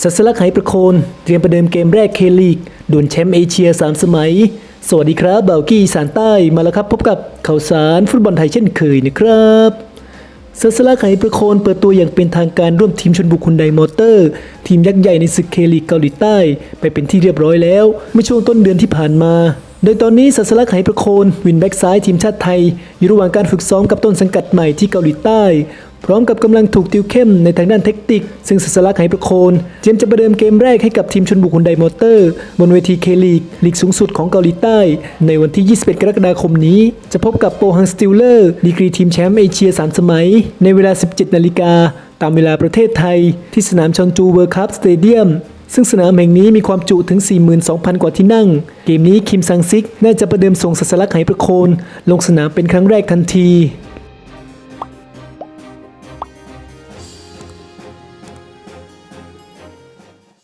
สัสลักไหประโคน เตรียมประเดิมเกมแรกเคลีกดวลแชมป์เอเชีย 3 สมัย สวัสดีครับเบากี้สานใต้มาแล้วครับ พบกับข่าวสารฟุตบอลไทยเช่นเคยนะครับสัสลักไหประโคนเปิดตัวอย่างเป็นทางการร่วมทีมชนบุกคุนไดมอเตอร์ ทีมยักษ์ใหญ่ในศึกเคลีกเกาหลีใต้ ไปเป็นที่เรียบร้อยแล้ว เมื่อช่วงต้นเดือนที่ผ่านมาโดยตอนนี้สัสลักไหประโคน วินแบ็กซ้ายทีมชาติไทย อยู่ระหว่างการฝึกซ้อมกับต้นสังกัดใหม่ที่เกาหลีใต้ พร้อมกับกำลังถูกติวเข้มในทางด้านเทคนิค ซึ่งสัสลักไหประโคนเตรียมจะประเดิมเกมแรกให้กับทีมชนบุกฮุนไดมอเตอร์ บนเวทีเคลีกลีกสูงสุดของเกาหลีใต้ ในวันที่ 21 กรกฎาคมนี้ จะพบกับโปฮังสติลเลอร์ดีกรีทีมแชมป์เอเชีย3สมัย ในเวลา 17 นาฬิกาตามเวลาประเทศไทย ที่สนามชอนจูเวิร์คัพสเตเดียมซึ่งสนามแห่งนี้มีความจุถึง 42,000 กว่าที่นั่ง เกมนี้คิมซังซิก น่าจะประเดิมส่งสัสลักไหประโคน ลงสนามเป็นครั้งแรกทันที